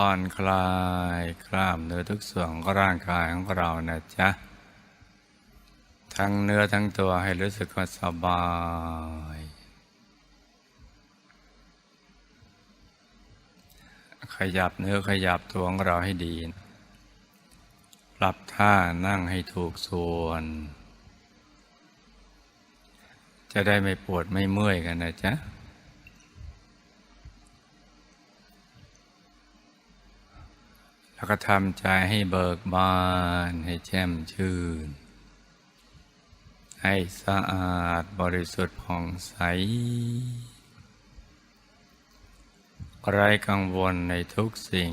ผ่อนคลายกล้ามเนื้อทุกส่วนของร่างกายของเรานะจ๊ะ ทั้งเนื้อทั้งตัวให้รู้สึกว่าสบาย ขยับเนื้อขยับตัวของเราให้ดี ปรับท่านั่งให้ถูกส่วน จะได้ไม่ปวดไม่เมื่อยกันนะจ๊ะ แล้วก็ทำใจให้เบิกบาน ให้แช่มชื่น ให้สะอาดบริสุทธิ์ผ่องใสไร้กังวลในทุกสิ่ง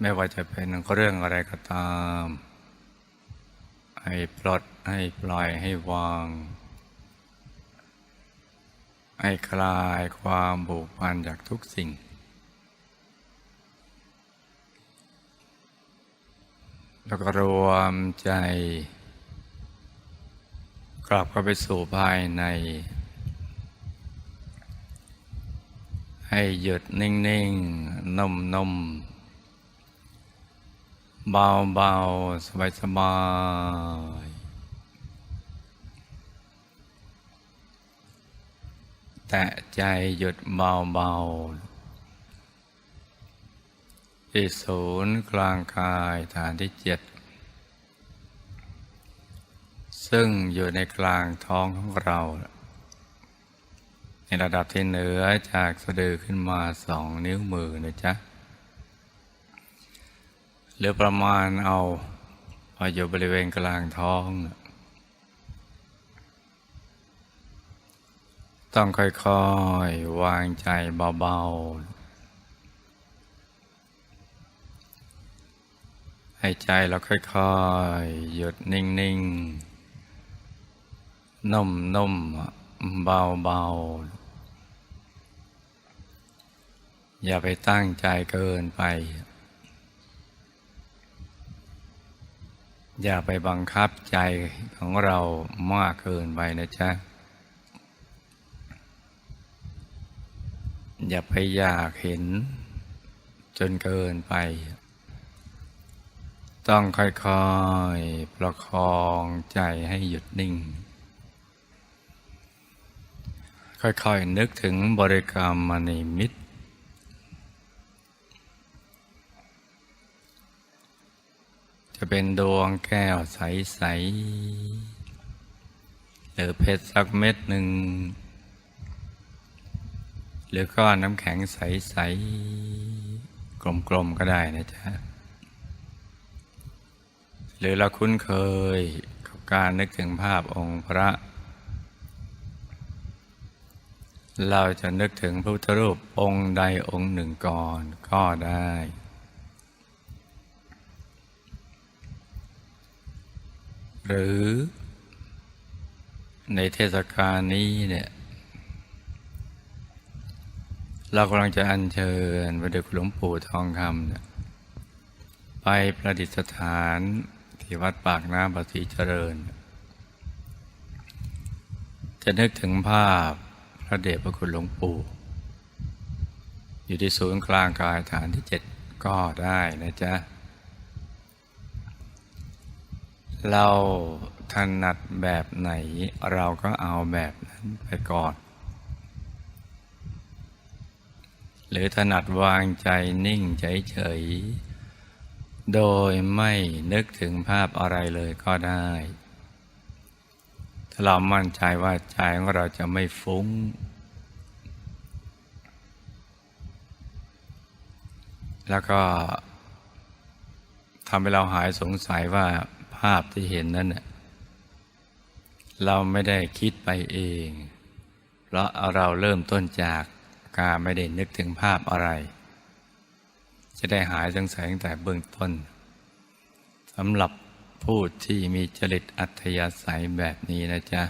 ไม่ว่าจะเป็นเรื่องอะไรก็ตาม ให้ปลดให้ปล่อยให้วาง ให้คลายความผูกพันจากทุกสิ่ง แล้วก็รวมใจ กลับเข้าไปสู่ภายใน ให้หยุดนิ่งๆ นุ่มๆ เบาๆ สบายๆ แตะใจหยุดเบาๆที่ศูนย์กลางกายฐานที่เจ็ดซึ่งอยู่ในกลางท้องของเรา ในระดับที่เหนือจากสะดือขึ้นมาสองนิ้วมือนะจ๊ะหรือประมาณเอาพออยู่บริเวณกลางท้องนะ ต้องค่อยๆ วางใจเบาๆ ให้ใจเราค่อยๆ หยุดนิ่งๆ นุ่มๆ เบาๆ อย่าไปตั้งใจเกินไป อย่าไปบังคับใจของเรามากเกินไปนะจ๊ะ อย่าไปอยากเห็น จนเกินไป ต้องค่อยๆ ประคองใจให้หยุดนิ่ง ค่อยๆ นึกถึงบริกรรมมณีมิตรจะเป็นดวงแก้วใส ๆ หรือเพชรสักเม็ดหนึ่ง หรือก้อนน้ำแข็งใส ๆ กลม ๆ ก็ได้นะจ๊ะ หรือเราคุ้นเคยกับการนึกถึงภาพองค์พระ เราจะนึกถึงพระพุทธรูปองค์ใดองค์หนึ่งก่อนก็ได้ หรือในเทศกาลนี้เนี่ย เรากำลังจะอัญเชิญพระเดชคุณหลวงปู่ทองคำเนี่ยไปประดิษฐานที่วัดปากน้ำปฏิเจริญ จะนึกถึงภาพพระเดชพระคุณหลวงปู่ อยู่ที่ศูนย์กลางกายฐานที่เจ็ดก็ได้นะจ๊ะ เราถนัดแบบไหนเราก็เอาแบบนั้นไปก่อน หรือถนัดวางใจนิ่งเฉยๆ โดยไม่นึกถึงภาพอะไรเลยก็ได้ ถ้าเรามั่นใจว่าใจของเราจะไม่ฟุ้ง แล้วก็ทำให้เราหายสงสัยว่าภาพที่เห็นนั้นน่ะเราไม่ได้คิดไปเอง เพราะเราเริ่มต้นจาก การไม่ได้นึกถึงภาพอะไร จะได้หายสงสัยตั้งแต่เบื้องต้นสำหรับผู้ที่มีจริตอัธยาศัยแบบนี้นะจ๊ะ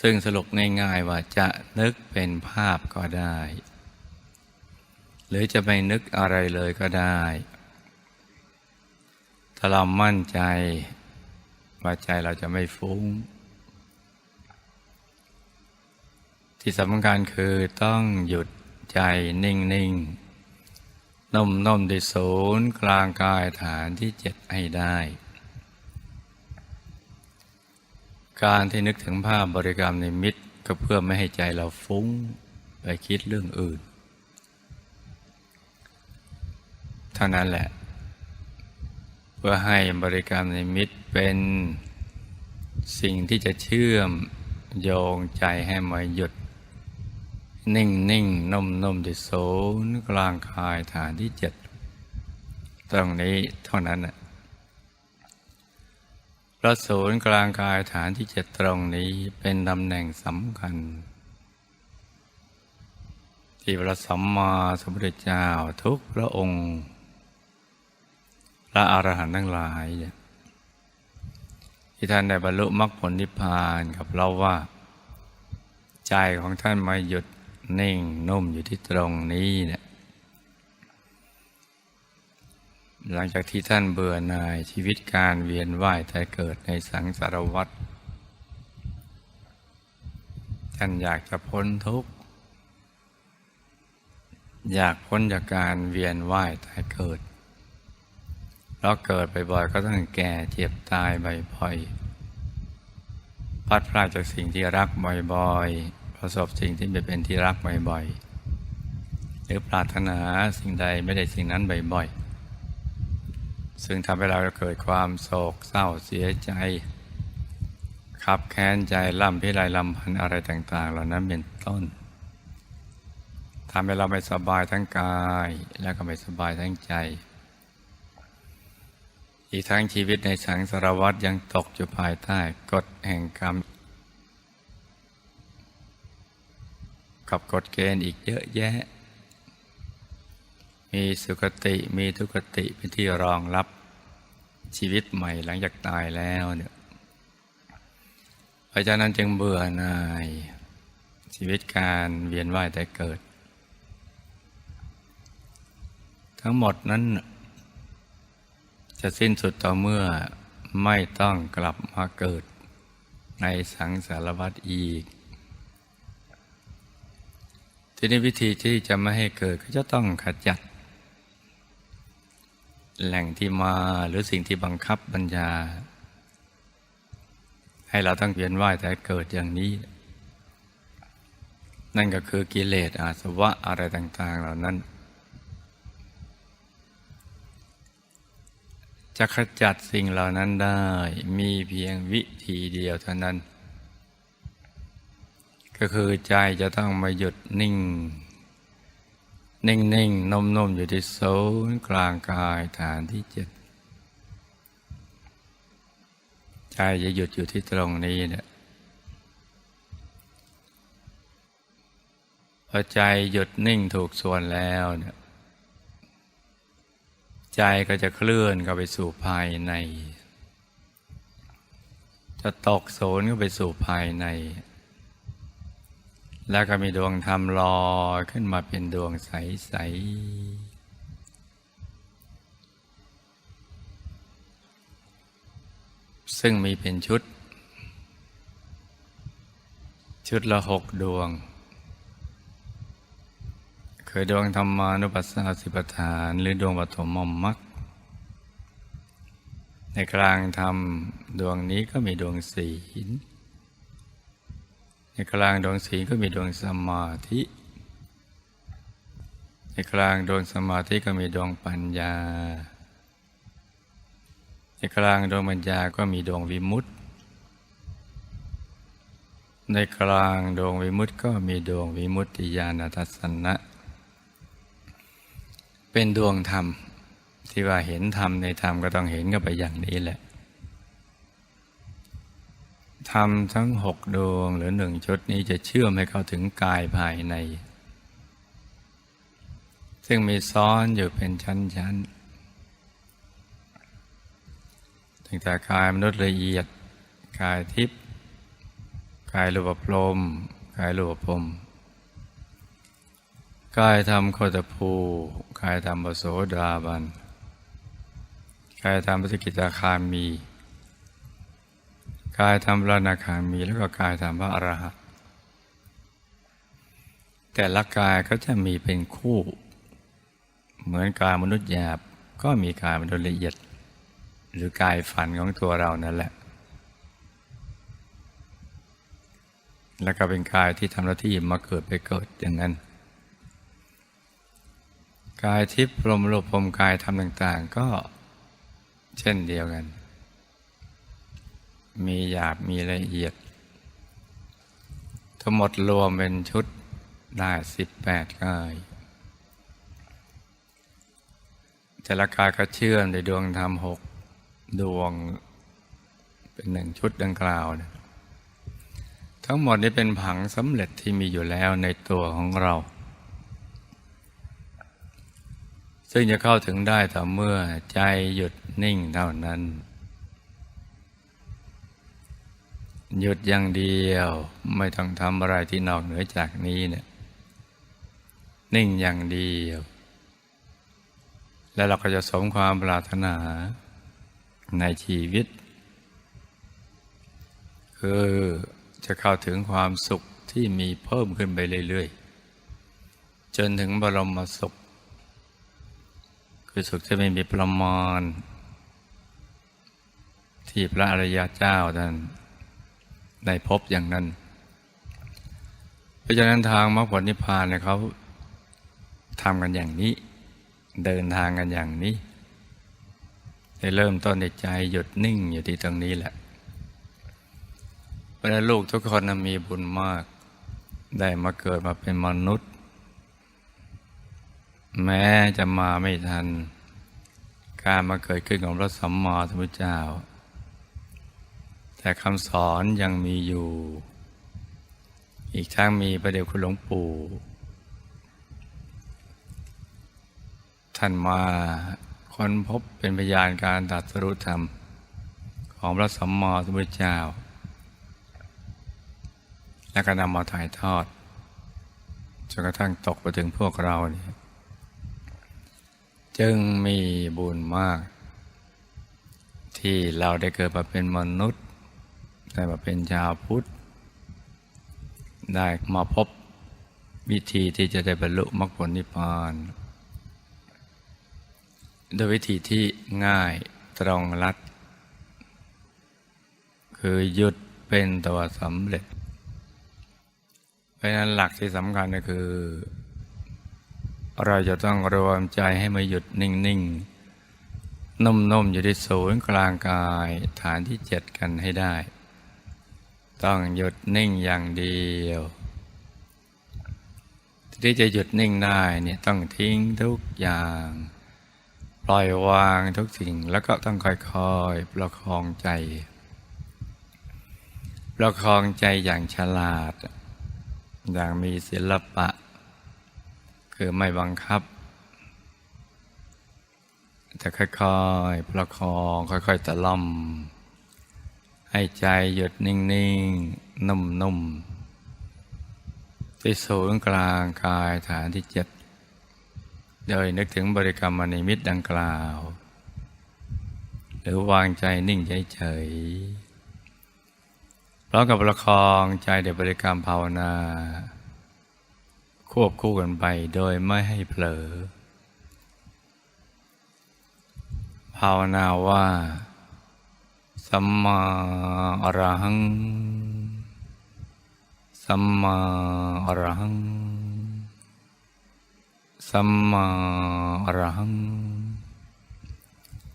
ซึ่งสรุปง่ายๆว่าจะนึกเป็นภาพก็ได้ หรือจะไม่นึกอะไรเลยก็ได้ ถ้าเรามั่นใจว่าใจเราจะไม่ฟุ้ง ที่สำคัญคือต้องหยุดใจนิ่งๆนุ่มๆที่ศูนย์กลางกายฐานที่เจ็ดให้ได้ การที่นึกถึงภาพบริกรรมในมิตรก็เพื่อไม่ให้ใจเราฟุ้งไปคิดเรื่องอื่น เท่านั้นแหละ เพื่อให้บริกรรมในมิตรเป็นสิ่งที่จะเชื่อมโยงใจให้มาหยุด นิ่งนิ่งนุ่มนุ่มที่ศูนย์กลางกายฐานที่เจ็ดตรงนี้เท่านั้นนะเพราะศูนย์กลางกายฐานที่เจ็ดตรงนี้เป็นตำแหน่งสำคัญ ที่พระสัมมาสัมพุทธเจ้าทุกพระองค์ พระอรหันต์ทั้งหลายเนี่ยที่ท่านได้บรรลุมรรคผลนิพพานกับเราว่า ใจของท่านมาหยุด นิ่งนุ่มอยู่ที่ตรงนี้เนี่ยหลังจากที่ท่านเบื่อหน่ายชีวิตการเวียนว่ายแต่เกิดในสังสารวัฏท่านอยากจะพ้นทุกข์ อยากพ้นจากการเวียนว่ายแต่เกิดเพราะเกิดบ่อยๆก็ต้องแก่เจ็บตายบ่อยๆพัดพลาดจากสิ่งที่รักบ่อยๆ ประสบสิ่งที่ไม่เป็นที่รักบ่อยๆ หรือปรารถนาสิ่งใดไม่ได้สิ่งนั้นบ่อยๆ ซึ่งทำให้เราเกิดความโศกเศร้าเสียใจขับแค้นใจล่ำพิไรลำพันธ์อะไรต่าง ๆ เหล่านั้นเป็นต้นทำให้เราไม่สบายทั้งกายและก็ไม่สบายทั้งใจ อีกทั้งชีวิตในสังสารวัฏยังตกอยู่ภายใต้กฎแห่งกรรม กับกฎเกณฑ์อีกเยอะแยะ มีสุคติมีทุกติเป็นที่รองรับชีวิตใหม่หลังจากตายแล้วเนี่ยเพราะฉะนั้นจึงเบื่อหน่าย ชีวิตการเวียนว่ายแต่เกิด ทั้งหมดนั้น จะสิ้นสุดต่อเมื่อไม่ต้องกลับมาเกิดในสังสารวัฏอีก ทีนี้วิธีที่จะไม่ให้เกิดก็จะต้องขจัด แหล่งที่มาหรือสิ่งที่บังคับบัญญา ให้เราต้องเวียนว่ายแต่เกิดอย่างนี้ นั่นก็คือกิเลสอาสวะอะไรต่าง ๆ เหล่านั้น จะขจัดสิ่งเหล่านั้นได้มีเพียงวิธีเดียวเท่านั้น ก็คือใจจะต้องมาหยุดนิ่ง นิ่งนิ่งนมนมอยู่ที่ศูนย์กลางกายฐานที่เจ็ดใจจะหยุดอยู่ที่ตรงนี้เนี่ยพอใจหยุดนิ่งถูกส่วนแล้วเนี่ยใจก็จะเคลื่อนเข้าไปสู่ภายใน จะตกโซนเข้าไปสู่ภายใน แล้วก็มีดวงธรรมลอยขึ้นมาเป็นดวงใส ๆ ซึ่งมีเป็นชุด ชุดละหกดวง คือดวงธรรมานุปัสสนาสิปทาน หรือดวงปฐมมมรรคในกลางธรรมดวงนี้ก็มีดวงศีล ในกลางดวงศีลก็มีดวงสมาธิ ในกลางดวงสมาธิก็มีดวงปัญญา ในกลางดวงปัญญาก็มีดวงวิมุตติ ในกลางดวงวิมุตติก็มีดวงวิมุตติญาณทัศนะ เป็นดวงธรรมที่ว่าเห็นธรรมในธรรมก็ต้องเห็นกันไปอย่างนี้แหละ ทำทั้งหกดวงหรือหนึ่งชุดนี้จะเชื่อมให้เข้าถึงกายภายใน ซึ่งมีซ้อนอยู่เป็นชั้นๆตั้งแต่กายมนุษย์ละเอียด กายทิพย์กายรูปพรมกายรูปพรมกายธรรมโคตภูกายธรรมปโสดาบันกายธรรมปฏิกิจาคามี กายธรรมพระนาคามีแล้วก็กายธรรมพระอรหันต์แต่ละกายก็จะมีเป็นคู่ เหมือนกายมนุษย์หยาบก็มีกายมนุษย์ละเอียด หรือกายฝันของตัวเรานั่นแหละ แล้วก็เป็นกายที่ทำหน้าที่มาเกิดไปเกิดอย่างนั้น กายทิพย์พรมโลกพรมกายทำต่าง ๆ ก็เช่นเดียวกัน มีหยาบมีละเอียด ทั้งหมดรวมเป็นชุดได้สิบแปดกายแต่ละกายก็เชื่อมในดวงธรรมหกดวงเป็นหนึ่งชุดดังกล่าวนะทั้งหมดนี้เป็นผังสำเร็จที่มีอยู่แล้วในตัวของเรา ซึ่งจะเข้าถึงได้ต่อเมื่อใจหยุดนิ่งเท่านั้น หยุดอย่างเดียวไม่ต้องทำอะไรที่นอกเหนือจากนี้เนี่ยนิ่งอย่างเดียว แล้วเราก็จะสมความปรารถนาในชีวิต คือจะเข้าถึงความสุขที่มีเพิ่มขึ้นไปเรื่อยๆ จนถึงบรมสุข คือสุขที่ไม่มีประมาณ ที่พระอริยเจ้าท่าน ได้พบอย่างนั้น เพราะฉะนั้นทางมรรคผลนิพพานเนี่ยเขาทำกันอย่างนี้ เดินทางกันอย่างนี้ได้เริ่มต้นในใจหยุดนิ่งอยู่ที่ตรงนี้แหละเพราะนั้นลูกทุกคนมีบุญมาก ได้มาเกิดมาเป็นมนุษย์ แม้จะมาไม่ทัน การมาเกิดขึ้นของพระสัมมาสัมพุทธเจ้า แต่คำสอนยังมีอยู่ อีกทั้งมีประเดี๋ยวคุณหลวงปู่ท่านมาค้นพบเป็นพยานการตัดสรุธรรม ของพระสัมมาสัมพุทธเจ้า แล้วก็นำมาถ่ายทอดจนกระทั่งตกไปถึงพวกเราเนี่ยจึงมีบุญมาก ที่เราได้เกิดมาเป็นมนุษย์ ได้มาเป็นชาวพุทธ ได้มาพบวิธีที่จะได้บรรลุมรรคผลนิพพาน โดยวิธีที่ง่ายตรงรัด คือหยุดเป็นตัวสำเร็จ เพราะนั้นหลักที่สำคัญก็คือ เราจะต้องรวมใจให้มาหยุดนิ่ง ๆนุ่มๆอยู่ที่ศูนย์กลางกายฐานที่เจ็ดกันให้ได้ ต้องหยุดนิ่งอย่างเดียวที่จะหยุดนิ่งได้เนี่ยต้องทิ้งทุกอย่าง ปล่อยวางทุกสิ่งแล้วก็ต้องค่อยๆประคองใจ ประคองใจอย่างฉลาด อย่างมีศิลปะ คือไม่บังคับแต่ค่อยๆประคองค่อยๆตะล่อม ให้ใจหยุดนิ่งๆ นุ่มๆ ที่ศูนย์กลางกายฐานที่เจ็ดโดยนึกถึงบริกรรมมณิมิตดังกล่าว หรือวางใจนิ่งเฉยๆพร้อมกับประคองใจเดบริกรรมภาวนา ควบคู่กันไปโดยไม่ให้เผลอ ภาวนาว่า สัมมาอรหัง สัมมาอรหัง สัมมาอรหัง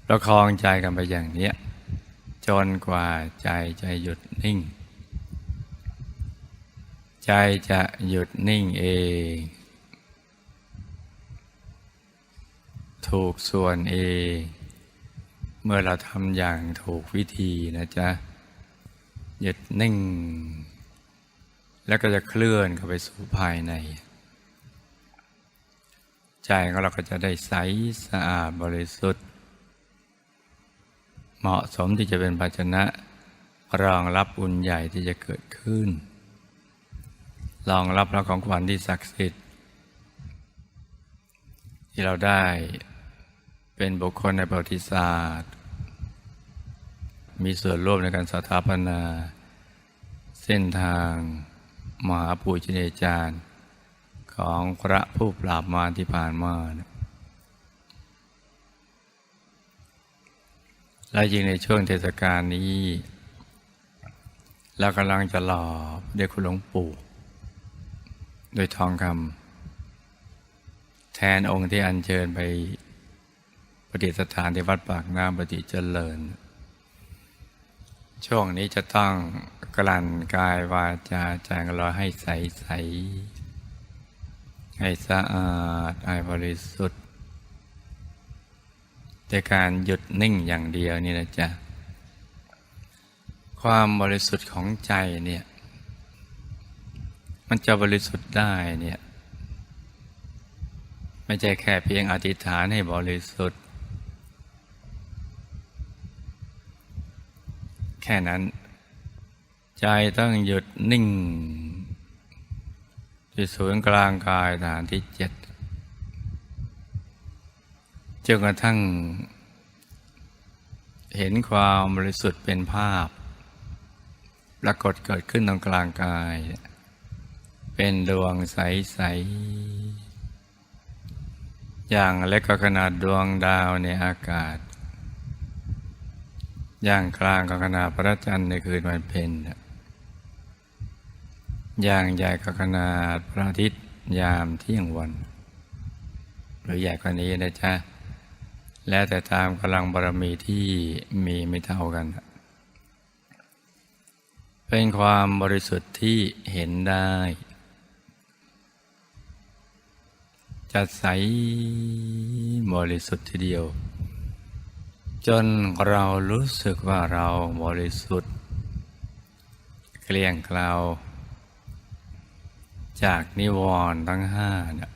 ประคองใจกันไปอย่างนี้จนกว่าใจจะหยุดนิ่ง ใจจะหยุดนิ่งเอง ถูกส่วนเอง เมื่อเราทำอย่างถูกวิธีนะจ๊ะหยุดนิ่ง แล้วก็จะเคลื่อนเข้าไปสู่ภายใน ใจของเราก็จะได้ใสสะอาดบริสุทธิ์ เหมาะสมที่จะเป็นภาชนะ รองรับบุญใหญ่ที่จะเกิดขึ้น รองรับเราของขวัญที่ศักดิ์สิทธิ์ ที่เราได้ เป็นบุคคลในประวัติศาสตร์ มีส่วนร่วมในการสถาปนา เส้นทาง มหาปูชนียาจารย์ ของพระผู้ปราบมารที่ผ่านมาและยิ่งในช่วงเทศกาลนี้เรากำลังจะหล่อเด็กคุณหลวงปู่โดยทองคำแทนองค์ที่อัญเชิญไป ประดิษฐานที่วัดปากน้ำปฏิเจริญ ช่วงนี้จะต้องกลั่นกายวาจาใจของเราให้ใสใสให้สะอาดให้บริสุทธิ์แต่การหยุดนิ่งอย่างเดียวนี่นะจ๊ะ ความบริสุทธิ์ของใจเนี่ย มันจะบริสุทธิ์ได้เนี่ย ไม่ใช่แค่เพียงอธิษฐานให้บริสุทธิ์ ค่นั้น ใจต้องหยุดนิ่ง ที่ศูนย์กลางกายฐานที่เจ็ดจนกระทั่ง เห็นความบริสุทธิ์เป็นภาพ ปรากฏเกิดขึ้นตรงกลางกาย เป็นดวงใส ๆ อย่างเล็กก็ขนาดดวงดาวในอากาศ ย่างกลางก็ขนาดพระจันทร์ในคืนวันเพ็ญอย่างใหญ่ก็ขนาดพระอาทิตย์ยามเที่ยงวัน หรือใหญ่กว่านี้นะจ๊ะ แล้วแต่ตามกำลังบารมีที่มีไม่เท่ากัน เป็นความบริสุทธิ์ที่เห็นได้จะใสบริสุทธิ์ทีเดียว จนเรารู้สึกว่าเราบริสุทธิ์ เกลี้ยงเกลาจากนิวรณ์ทั้งห้าเนี่ย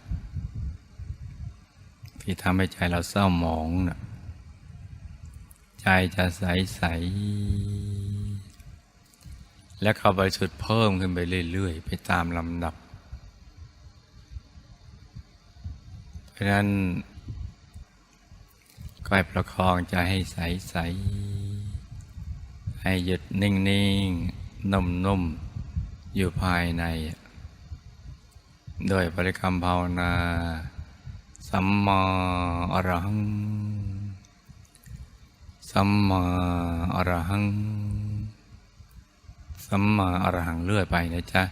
ที่ทำให้ใจเราเศร้าหมองนะใจจะใสใสๆและเขาบริสุทธิ์เพิ่มขึ้นไปเรื่อยๆ ไปตามลำดับ เพราะนั้น ก็ให้ประคองใจให้ใสใสๆให้หยุดนิ่งๆนุ่มๆอยู่ภายใน โดยบริกรรมภาวนา สัมมาอรหัง สัมมาอรหัง สัมมาอรหังเลื่อยไปนะจ๊ะ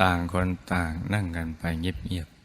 ต่างคนต่างนั่งกันไปเงียบๆ